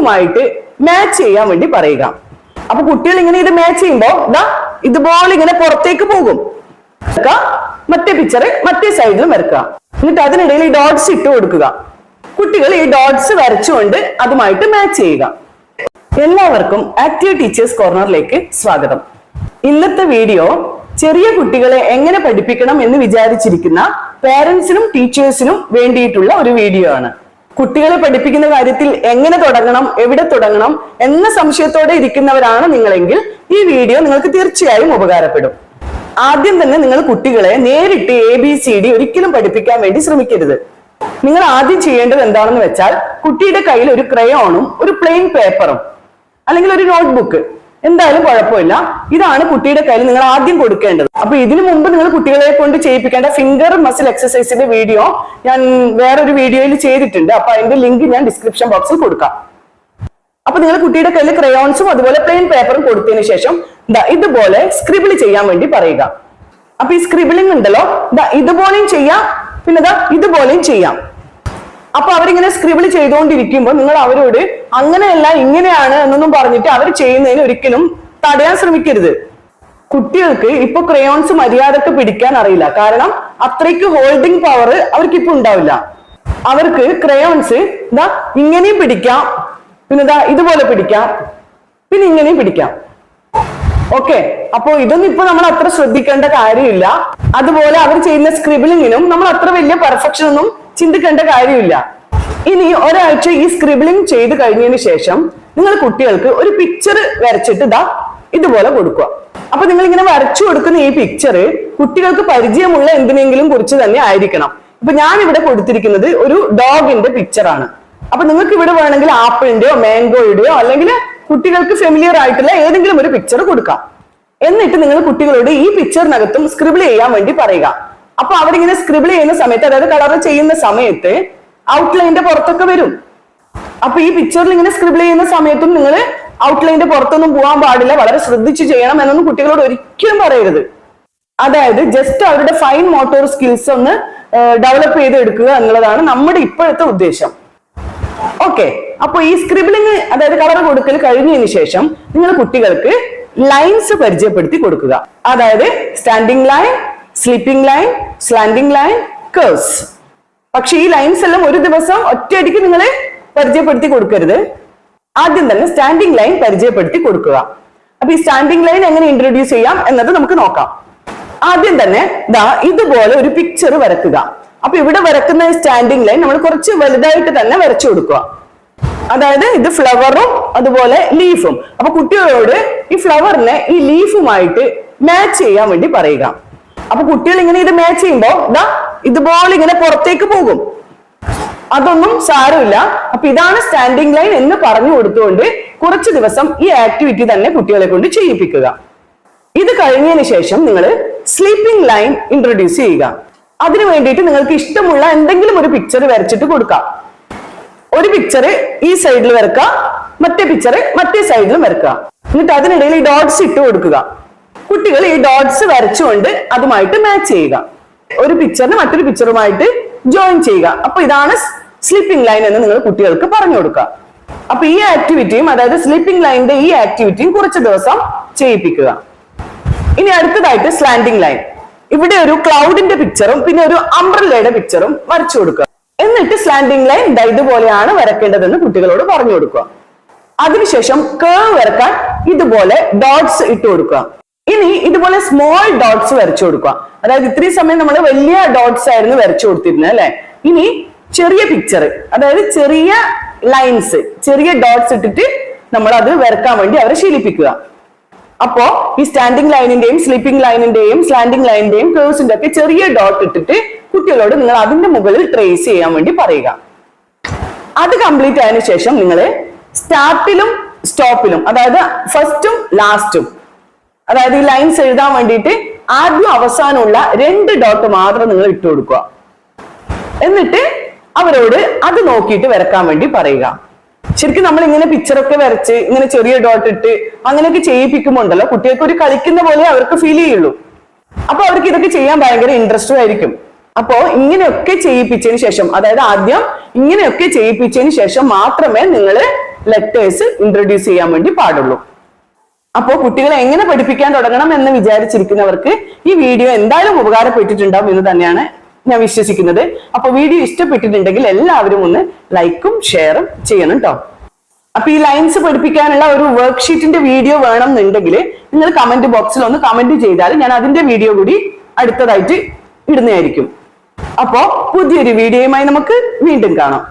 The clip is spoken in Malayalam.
ലീഫുമായിട്ട് മാച്ച് ചെയ്യാൻ വേണ്ടി പറയുക. അപ്പൊ കുട്ടികൾ ഇങ്ങനെ ഇത് മാച്ച് ചെയ്യുമ്പോ ഇതാ ഇതുപോലെ ഇങ്ങനെ പുറത്തേക്ക് പോകും. മറ്റേ പിക്ചർ മറ്റേ സൈഡിൽ വരക്കുക. എന്നിട്ട് അതിനിടയിൽ ഈ ഡോട്ട്സ് ഇട്ട് കൊടുക്കുക. കുട്ടികൾ ഈ ഡോട്ട്സ് വരച്ചുകൊണ്ട് അതുമായിട്ട് മാച്ച് ചെയ്യുക. എല്ലാവർക്കും ആക്റ്റീവ് ടീച്ചേഴ്സ് കോർണറിലേക്ക് സ്വാഗതം. ഇന്നത്തെ വീഡിയോ ചെറിയ കുട്ടികളെ എങ്ങനെ പഠിപ്പിക്കണം എന്ന് വിചാരിച്ചിരിക്കുന്ന പേരൻസിനും ടീച്ചേഴ്സിനും വേണ്ടിയിട്ടുള്ള ഒരു വീഡിയോ ആണ്. കുട്ടികളെ പഠിപ്പിക്കുന്ന കാര്യത്തിൽ എങ്ങനെ തുടങ്ങണം എവിടെ തുടങ്ങണം എന്ന സംശയത്തോടെ ഇരിക്കുന്നവരാണ് നിങ്ങളെങ്കിൽ ഈ വീഡിയോ നിങ്ങൾക്ക് തീർച്ചയായും ഉപകാരപ്പെടും. ആദ്യം തന്നെ നിങ്ങൾ കുട്ടികളെ നേരിട്ട് എ ബി സി ഡി ഒരിക്കലും പഠിപ്പിക്കാൻ വേണ്ടി ശ്രമിക്കരുത്. നിങ്ങൾ ആദ്യം ചെയ്യേണ്ടത് എന്താണെന്ന് വെച്ചാൽ കുട്ടിയുടെ കയ്യിൽ ഒരു ക്രയോണും ഒരു പ്ലെയിൻ പേപ്പറും അല്ലെങ്കിൽ ഒരു നോട്ട്ബുക്ക് എന്തായാലും കുഴപ്പമില്ല. ഇതാണ് കുട്ടിയുടെ കയ്യിൽ നിങ്ങൾ ആദ്യം കൊടുക്കേണ്ടത്. അപ്പൊ ഇതിനു മുമ്പ് നിങ്ങൾ കുട്ടികളെ കൊണ്ട് ചെയ്യിപ്പിക്കേണ്ട ഫിംഗർ മസിൽ എക്സസൈസിന്റെ വീഡിയോ ഞാൻ വേറൊരു വീഡിയോയിൽ ചെയ്തിട്ടുണ്ട്. അപ്പൊ അതിന്റെ ലിങ്ക് ഞാൻ ഡിസ്ക്രിപ്ഷൻ ബോക്സിൽ കൊടുക്കാം. അപ്പൊ നിങ്ങൾ കുട്ടിയുടെ കയ്യിൽ ക്രയോൺസും അതുപോലെ പ്ലെയിൻ പേപ്പറും കൊടുത്തതിന് ശേഷം ഇതാ ഇതുപോലെ സ്ക്രിബിൾ ചെയ്യാൻ വേണ്ടി പറയുക. അപ്പൊ ഈ സ്ക്രിബിളിംഗ് ഉണ്ടല്ലോ ഇതാ ഇതുപോലെയും ചെയ്യാം പിന്നെ ഇതുപോലെയും ചെയ്യാം. അപ്പൊ അവരിങ്ങനെ സ്ക്രിബിൾ ചെയ്തുകൊണ്ടിരിക്കുമ്പോൾ നിങ്ങൾ അവരോട് അങ്ങനെയല്ല ഇങ്ങനെയാണ് എന്നൊന്നും പറഞ്ഞിട്ട് അവർ ചെയ്യുന്നതിന് ഒരിക്കലും തടയാൻ ശ്രമിക്കരുത്. കുട്ടികൾക്ക് ഇപ്പൊ ക്രയോൺസ് മര്യാദയ്ക്ക് പിടിക്കാൻ അറിയില്ല. കാരണം അത്രയ്ക്ക് ഹോൾഡിംഗ് പവർ അവർക്ക് ഇപ്പൊ ഉണ്ടാവില്ല. അവർക്ക് ക്രയോൺസ് ഇതാ ഇങ്ങനെയും പിടിക്കാം പിന്നെ ഇതാ ഇതുപോലെ പിടിക്കാം പിന്നെ ഇങ്ങനെയും പിടിക്കാം. ഓക്കെ അപ്പോ ഇതൊന്നും ഇപ്പൊ നമ്മൾ അത്ര ശ്രദ്ധിക്കേണ്ട കാര്യമില്ല. അതുപോലെ അവർ ചെയ്യുന്ന സ്ക്രിബിളിങ്ങിനും നമ്മൾ അത്ര വലിയ പെർഫെക്ഷൻ ഒന്നും ചിന്തിക്കേണ്ട കാര്യമില്ല. ഇനി ഒരാഴ്ച ഈ സ്ക്രിബിളിംഗ് ചെയ്ത് കഴിഞ്ഞതിന് ശേഷം നിങ്ങൾ കുട്ടികൾക്ക് ഒരു പിക്ചർ വരച്ചിട്ട് ഇതാ ഇതുപോലെ കൊടുക്കുക. അപ്പൊ നിങ്ങൾ ഇങ്ങനെ വരച്ചു കൊടുക്കുന്ന ഈ പിക്ചർ കുട്ടികൾക്ക് പരിചയമുള്ള എന്തിനെങ്കിലും കുറിച്ച് തന്നെ ആയിരിക്കണം. ഇപ്പൊ ഞാൻ ഇവിടെ കൊടുത്തിരിക്കുന്നത് ഒരു ഡോഗിന്റെ പിക്ചർ ആണ്. അപ്പൊ നിങ്ങൾക്ക് ഇവിടെ വേണമെങ്കിൽ ആപ്പിളിന്റെയോ മാംഗോയുടെയോ അല്ലെങ്കിൽ കുട്ടികൾക്ക് ഫെമിലിയർ ആയിട്ടുള്ള ഏതെങ്കിലും ഒരു പിക്ചർ കൊടുക്കാം. എന്നിട്ട് നിങ്ങൾ കുട്ടികളോട് ഈ പിക്ചറിനകത്തും സ്ക്രിബിൾ ചെയ്യാൻ വേണ്ടി പറയുക. അപ്പൊ അവരിങ്ങനെ സ്ക്രിബിൾ ചെയ്യുന്ന സമയത്ത് അതായത് കളർ ചെയ്യുന്ന സമയത്ത് ഔട്ട്ലൈന്റെ പുറത്തൊക്കെ വരും. അപ്പൊ ഈ പിക്ചറിൽ ഇങ്ങനെ സ്ക്രിബിൾ ചെയ്യുന്ന സമയത്തും നിങ്ങൾ ഔട്ട്ലൈന്റെ പുറത്തൊന്നും പോകാൻ പാടില്ല. വളരെ ശ്രദ്ധിച്ച് ചെയ്യണം എന്നൊന്നും കുട്ടികളോട് ഒരിക്കലും പറയരുത്. അതായത് ജസ്റ്റ് അവരുടെ ഫൈൻ മോട്ടോർ സ്കിൽസ് ഒന്ന് ഡെവലപ്പ് ചെയ്ത് എടുക്കുക എന്നുള്ളതാണ് നമ്മുടെ ഇപ്പോഴത്തെ ഉദ്ദേശം. ഓക്കെ അപ്പൊ ഈ സ്ക്രിബിളിങ് അതായത് കളർ കൊടുക്കൽ കഴിഞ്ഞതിന് ശേഷം നിങ്ങൾ കുട്ടികൾക്ക് ലൈൻസ് പരിചയപ്പെടുത്തി കൊടുക്കുക. അതായത് standing line sleeping line slanting line curves പക്ഷെ ഈ ലൈൻസ് എല്ലാം ഒരു ദിവസം ഒറ്റയടിക്ക് നിങ്ങൾ പരിചയപ്പെടുത്തി കൊടുക്കരുത്. ആദ്യം തന്നെ സ്റ്റാൻഡിങ് ലൈൻ പരിചയപ്പെടുത്തി കൊടുക്കുക. അപ്പൊ ഈ സ്റ്റാൻഡിങ് ലൈൻ എങ്ങനെ ഇൻട്രൊഡ്യൂസ് ചെയ്യാം എന്നത് നമുക്ക് നോക്കാം. ആദ്യം തന്നെ ദാ ഇതുപോലെ ഒരു പിക്ചർ വരക്കുക. അപ്പൊ ഇവിടെ വരക്കുന്ന സ്റ്റാൻഡിങ് ലൈൻ നമ്മൾ കുറച്ച് വലുതായിട്ട് തന്നെ വരച്ചു കൊടുക്കുക. അതായത് ഇത് ഫ്ലവറും അതുപോലെ ലീഫും അപ്പൊ കുട്ടികളോട് ഈ ഫ്ലവറിനെ ഈ ലീഫുമായിട്ട് മാച്ച് ചെയ്യാൻ വേണ്ടി പറയുക. അപ്പൊ കുട്ടികൾ ഇങ്ങനെ ഇത് മാച്ച് ചെയ്യുമ്പോ ദാ ഇതുപോലെ ഇങ്ങനെ പുറത്തേക്ക് പോകും. അതൊന്നും സാരമില്ല. അപ്പൊ ഇതാണ് സ്റ്റാൻഡിങ് ലൈൻ എന്ന് പറഞ്ഞു കൊടുത്തുകൊണ്ട് കുറച്ച് ദിവസം ഈ ആക്ടിവിറ്റി തന്നെ കുട്ടികളെ കൊണ്ട് ചെയ്യിപ്പിക്കുക. ഇത് കഴിഞ്ഞതിന് ശേഷം നിങ്ങൾ സ്ലീപ്പിംഗ് ലൈൻ ഇൻട്രൊഡ്യൂസ് ചെയ്യുക. അതിനു വേണ്ടിയിട്ട് നിങ്ങൾക്ക് ഇഷ്ടമുള്ള എന്തെങ്കിലും ഒരു പിക്ചർ വരച്ചിട്ട് കൊടുക്കാം. ഒരു പിക്ചർ ഈ സൈഡിൽ വരക്കുക മറ്റേ പിക്ചർ മറ്റേ സൈഡിലും വരക്കുക. എന്നിട്ട് അതിനിടയിൽ ഈ ഡോട്ട്സ് ഇട്ട് കൊടുക്കുക. കുട്ടികൾ ഈ ഡോട്ട്സ് വരച്ചുകൊണ്ട് അതുമായിട്ട് മാച്ച് ചെയ്യുക. ഒരു പിക്ചറിന് മറ്റൊരു പിക്ചറുമായിട്ട് ജോയിൻ ചെയ്യുക. അപ്പൊ ഇതാണ് സ്ലീപ്പിംഗ് ലൈൻ എന്ന് നിങ്ങൾ കുട്ടികൾക്ക് പറഞ്ഞു കൊടുക്കുക. അപ്പൊ ഈ ആക്ടിവിറ്റിയും അതായത് സ്ലീപ്പിംഗ് ലൈനിന്റെ ഈ ആക്ടിവിറ്റിയും കുറച്ച് ദിവസം ചെയ്യിപ്പിക്കുക. ഇനി അടുത്തതായിട്ട് സ്ലാൻഡിംഗ് ലൈൻ ഇവിടെ ഒരു ക്ലൗഡിന്റെ പിക്ചറും പിന്നെ ഒരു അംബ്രല്ലയുടെ പിക്ചറും വരച്ചു കൊടുക്കുക. എന്നിട്ട് സ്ലാൻഡിംഗ് ലൈൻ ഇതുപോലെയാണ് വരക്കേണ്ടതെന്ന് കുട്ടികളോട് പറഞ്ഞു കൊടുക്കുക. അതിനുശേഷം കേവ് വരക്കാൻ ഇതുപോലെ ഡോട്ട്സ് ഇട്ട് കൊടുക്കുക. ഇനി ഇതുപോലെ സ്മോൾ ഡോട്ട്സ് വരച്ചു കൊടുക്കുക. അതായത് ഇത്രയും സമയം നമ്മൾ വലിയ ഡോട്ട്സ് ആയിരുന്നു വരച്ചു കൊടുത്തിരുന്നത് അല്ലെ? ഇനി ചെറിയ പിക്ചർ അതായത് ചെറിയ ലൈൻസ് ചെറിയ ഡോട്ട്സ് ഇട്ടിട്ട് നമ്മൾ അത് വരക്കാൻ വേണ്ടി അവരെ ശീലിപ്പിക്കുക. അപ്പോ ഈ സ്റ്റാൻഡിങ് ലൈനിന്റെയും സ്ലീപ്പിംഗ് ലൈനിന്റെയും സ്ലാൻഡിംഗ് ലൈനിന്റെയും കേഴ്സിന്റെ ഒക്കെ ചെറിയ ഡോട്ട് ഇട്ടിട്ട് കുട്ടികളോട് നിങ്ങൾ അതിന്റെ മുകളിൽ ട്രേസ് ചെയ്യാൻ വേണ്ടി പറയുക. അത് കംപ്ലീറ്റ് ആയതിനു ശേഷം നിങ്ങൾ സ്റ്റാർട്ടിലും സ്റ്റോപ്പിലും അതായത് ഫസ്റ്റും ലാസ്റ്റും അതായത് ഈ ലൈൻസ് എഴുതാൻ വേണ്ടിയിട്ട് ആദ്യം അവസാനമുള്ള രണ്ട് ഡോട്ട് മാത്രം നിങ്ങൾ ഇട്ട് കൊടുക്കുക. എന്നിട്ട് അവരോട് അത് നോക്കിയിട്ട് വരക്കാൻ വേണ്ടി പറയുക. ശരിക്കും നമ്മൾ ഇങ്ങനെ പിക്ചറൊക്കെ വരച്ച് ഇങ്ങനെ ചെറിയ ഡോട്ട് ഇട്ട് അങ്ങനെയൊക്കെ ചെയ്യിപ്പിക്കുമ്പോണ്ടല്ലോ കുട്ടികൾക്ക് ഒരു കളിക്കുന്ന പോലെ അവർക്ക് ഫീൽ ചെയ്യുള്ളൂ. അപ്പൊ അവർക്ക് ഇതൊക്കെ ചെയ്യാൻ ഭയങ്കര ഇൻട്രസ്റ്റും ആയിരിക്കും. അപ്പോ ഇങ്ങനെയൊക്കെ ചെയ്യിപ്പിച്ചതിന് ശേഷം അതായത് ആദ്യം ഇങ്ങനെയൊക്കെ ചെയ്യിപ്പിച്ചതിന് ശേഷം മാത്രമേ നിങ്ങൾ ലെറ്റേഴ്സ് ഇൻട്രൊഡ്യൂസ് ചെയ്യാൻ വേണ്ടി പാടുള്ളൂ. അപ്പോ കുട്ടികളെ എങ്ങനെ പഠിപ്പിക്കാൻ തുടങ്ങണം എന്ന് വിചാരിച്ചിരിക്കുന്നവർക്ക് ഈ വീഡിയോ എന്തായാലും ഉപകാരപ്പെട്ടിട്ടുണ്ടാവും എന്ന് തന്നെയാണ് ഞാൻ വിശ്വസിക്കുന്നത്. അപ്പൊ വീഡിയോ ഇഷ്ടപ്പെട്ടിട്ടുണ്ടെങ്കിൽ എല്ലാവരും ഒന്ന് ലൈക്കും ഷെയറും ചെയ്യണം കേട്ടോ അപ്പൊ ഈ ലൈൻസ് പഠിപ്പിക്കാനുള്ള ഒരു വർക്ക്ഷീറ്റിന്റെ വീഡിയോ വേണം എന്നുണ്ടെങ്കിൽ നിങ്ങൾ കമന്റ് ബോക്സിൽ ഒന്ന് കമന്റ് ചെയ്താൽ ഞാൻ അതിന്റെ വീഡിയോ കൂടി അടുത്തതായിട്ട് ഇടുന്നതായിരിക്കും. അപ്പോ പുതിയൊരു വീഡിയോയുമായി നമുക്ക് വീണ്ടും കാണാം.